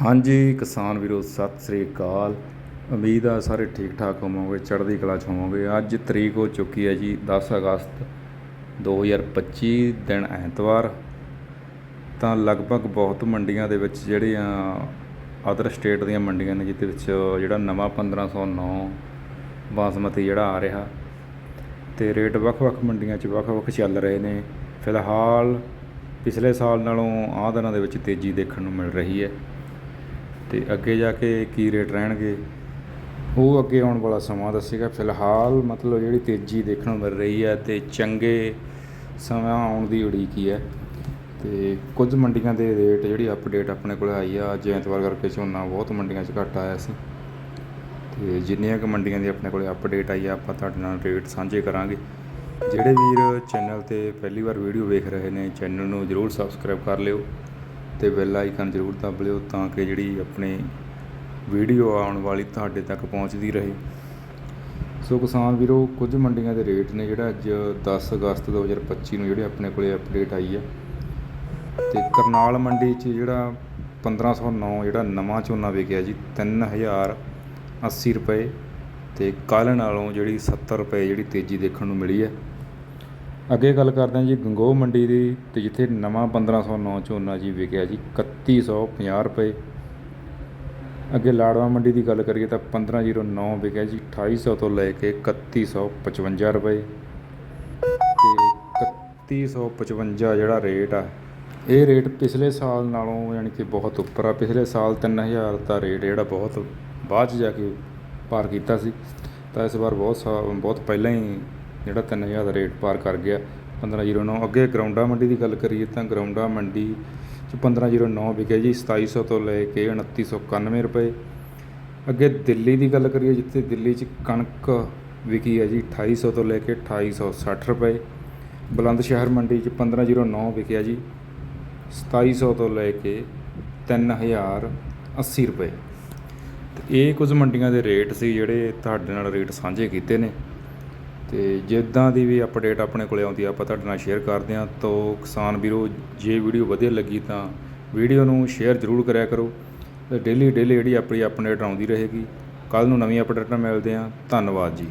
ਹਾਂਜੀ, ਕਿਸਾਨ ਵੀਰੋ, ਸਤਿ ਸ੍ਰੀ ਅਕਾਲ। ਉਮੀਦ ਆ ਸਾਰੇ ਠੀਕ ਠਾਕ ਹੋਵੋਗੇ, ਚੜ੍ਹਦੀ ਕਲਾ 'ਚ ਹੋਵੋਗੇ। ਅੱਜ ਤਰੀਕ ਹੋ ਚੁੱਕੀ ਹੈ ਜੀ 10 ਅਗਸਤ 2025 ਦਿਨ ਐਤਵਾਰ। ਤਾਂ ਲਗਭਗ ਬਹੁਤ ਮੰਡੀਆਂ ਦੇ ਵਿੱਚ ਜਿਹੜੀਆਂ ਅਦਰ ਸਟੇਟ ਦੀਆਂ ਮੰਡੀਆਂ ਨੇ, ਜਿਹਦੇ ਵਿੱਚ ਜਿਹੜਾ ਨਵਾਂ 1509 ਬਾਸਮਤੀ ਜਿਹੜਾ ਆ ਰਿਹਾ ਤੇ ਰੇਟ ਵੱਖ-ਵੱਖ ਮੰਡੀਆਂ 'ਚ ਵੱਖ-ਵੱਖ ਚੱਲ ਰਹੇ ਨੇ। ਫਿਲਹਾਲ ਪਿਛਲੇ ਸਾਲ ਨਾਲੋਂ ਆਹ ਦਿਨਾਂ ਦੇ ਵਿੱਚ ਤੇਜ਼ੀ ਦੇਖਣ ਨੂੰ ਮਿਲ ਰਹੀ ਹੈ। ਅਤੇ ਅੱਗੇ ਜਾ ਕੇ ਕੀ ਰੇਟ ਰਹਿਣਗੇ? ਉਹ ਅੱਗੇ ਆਉਣ ਵਾਲਾ ਸਮਾਂ ਦੱਸੇਗਾ। ਫਿਲਹਾਲ ਮਤਲਬ ਜਿਹੜੀ ਤੇਜ਼ੀ ਦੇਖਣ ਨੂੰ ਮਿਲ ਰਹੀ ਹੈ ਤੇ ਚੰਗੇ ਸਮਾਂ ਆਉਣ ਦੀ ਉਡੀਕ ਹੀ ਹੈ। ਤੇ ਕੁਝ ਮੰਡੀਆਂ ਦੇ ਰੇਟ ਜਿਹੜੀ ਅਪਡੇਟ ਆਪਣੇ ਕੋਲ ਆਈ ਆ, ਅੱਜ ਐਤਵਾਰ ਕਰਕੇ ਝੋਨਾ ਬਹੁਤ ਮੰਡੀਆਂ 'ਚ ਘੱਟ ਆਇਆ ਸੀ। ਤੇ ਜਿੰਨੀਆਂ ਕੁ ਮੰਡੀਆਂ ਦੀ ਆਪਣੇ ਕੋਲ ਅਪਡੇਟ ਆਈ ਆ, ਆਪਾਂ ਤੁਹਾਡੇ ਨਾਲ ਰੇਟ ਸਾਂਝੇ ਕਰਾਂਗੇ। ਜਿਹੜੇ ਵੀਰ ਚੈਨਲ ਤੇ ਪਹਿਲੀ ਵਾਰ ਵੀਡੀਓ ਵੇਖ ਰਹੇ ਨੇ ਚੈਨਲ ਨੂੰ ਜਰੂਰ ਸਬਸਕ੍ਰਾਈਬ ਕਰ ਲਿਓ। ਅਤੇ ਬੈਲ ਆਈਕਨ ਜਰੂਰ ਦੱਬ ਲਿਓ ਤਾਂ ਕਿ ਜਿਹੜੀ ਆਪਣੀ ਵੀਡੀਓ ਆਉਣ ਵਾਲੀ ਤੁਹਾਡੇ ਤੱਕ ਪਹੁੰਚਦੀ ਰਹੇ। ਸੋ ਕਿਸਾਨ ਵੀਰੋ, ਕੁਝ ਮੰਡੀਆਂ ਦੇ ਰੇਟ ਨੇ ਜਿਹੜਾ ਅੱਜ 10 ਅਗਸਤ 2025 ਨੂੰ ਜਿਹੜੇ ਆਪਣੇ ਕੋਲੇ ਅਪਡੇਟ ਆਈ ਆ। ਤੇ ਕਰਨਾਲ ਮੰਡੀ 'ਚ ਜਿਹੜਾ 1509 ਜਿਹੜਾ ਨਵਾਂ ਝੋਨਾ ਵਿਕਿਆ ਜੀ 3080 ਰੁਪਏ ਤੇ ਕੱਲ੍ਹ ਨਾਲੋਂ ਜਿਹੜੀ 70 ਰੁਪਏ ਜਿਹੜੀ ਤੇਜ਼ੀ ਦੇਖਣ ਨੂੰ ਮਿਲੀ ਹੈ ਅੱਗੇ ਗੱਲ ਕਰਦੇ ਹਾਂ ਜੀ ਗੰਗੋਹ ਮੰਡੀ ਦੀ ਤੇ ਜਿੱਥੇ ਨਵਾਂ 1509 ਝੋਨਾ ਜੀ ਵਿਕਿਆ ਜੀ 3150 ਰੁਪਏ। ਅੱਗੇ ਲਾੜਵਾ ਮੰਡੀ ਦੀ ਗੱਲ ਕਰੀਏ ਤਾਂ 1509 ਵਿਕਿਆ ਜੀ 2800 ਤੋਂ ਲੈ ਕੇ 3155 ਰੁਪਏ। ਤੇ 3155 ਜਿਹੜਾ ਰੇਟ ਆ, ਇਹ ਰੇਟ ਪਿਛਲੇ ਸਾਲ ਨਾਲੋਂ ਯਾਨੀ ਕਿ ਬਹੁਤ ਉੱਪਰ ਆ। ਪਿਛਲੇ ਸਾਲ 3000 ਦਾ ਰੇਟ ਜਿਹੜਾ ਬਹੁਤ ਬਾਅਦ ਚ ਜਾ ਕੇ ਪਾਰ ਕੀਤਾ ਸੀ। ਤਾਂ ਇਸ ਵਾਰ ਬਹੁਤ ਸਾ, ਬਹੁਤ ਪਹਿਲਾਂ ਹੀ ਜਿਹੜਾ 3000 ਦਾ ਰੇਟ ਪਾਰ ਕਰ ਗਿਆ 1509 ਅੱਗੇ ਗਰਾਊਂਡਾ ਮੰਡੀ ਦੀ ਗੱਲ ਕਰੀਏ ਤਾਂ ਗਰਾਊਂਡਾ ਮੰਡੀ ਚ 1509 ਵਿਕਿਆ ਜੀ 2700 ਤੋਂ ਲੈ ਕੇ 2991 ਰੁਪਏ। ਅੱਗੇ ਦਿੱਲੀ ਦੀ ਗੱਲ ਕਰੀਏ, ਜਿੱਥੇ ਦਿੱਲੀ ਚ ਕਣਕ ਵਿਕੀ ਹੈ ਜੀ 2800 ਤੋਂ ਲੈ ਕੇ 2860 ਰੁਪਏ। ਬੁਲੰਦ ਸ਼ਹਿਰ ਮੰਡੀ ਚ 1509 ਵਿਕਿਆ ਜੀ 2700 ਤੋਂ ਲੈ ਕੇ 3080 ਰੁਪਏ। ਤੇ ਇਹ ਕੁਝ ਮੰਡੀਆਂ ਦੇ ਰੇਟ ਸੀ ਜਿਹੜੇ ਤੁਹਾਡੇ ਨਾਲ ਰੇਟ ਸਾਂਝੇ ਕੀਤੇ ਨੇ। ਤੇ ਜਿੱਦਾਂ ਦੀ ਵੀ ਅਪਡੇਟ ਆਪਣੇ ਕੋਲੇ ਆਉਂਦੀ ਆ, ਆਪਾਂ ਤੁਹਾਡੇ ਨਾਲ ਸ਼ੇਅਰ ਕਰਦੇ ਹਾਂ। ਤੋਂ ਕਿਸਾਨ ਵੀਰੋ, ਜੇ ਵੀਡੀਓ ਵਧੀਆ ਲੱਗੀ ਤਾਂ ਵੀਡੀਓ ਨੂੰ ਸ਼ੇਅਰ ਜ਼ਰੂਰ ਕਰਿਆ ਕਰੋ। ਡੇਲੀ ਡੇਲੀ ਜਿਹੜੀ ਆਪਣੀ ਅਪਡੇਟ ਆਉਂਦੀ ਰਹੇਗੀ। ਕੱਲ ਨੂੰ ਨਵੀਂ ਅਪਡੇਟ ਨਾਲ ਮਿਲਦੇ ਹਾਂ। ਧੰਨਵਾਦ ਜੀ।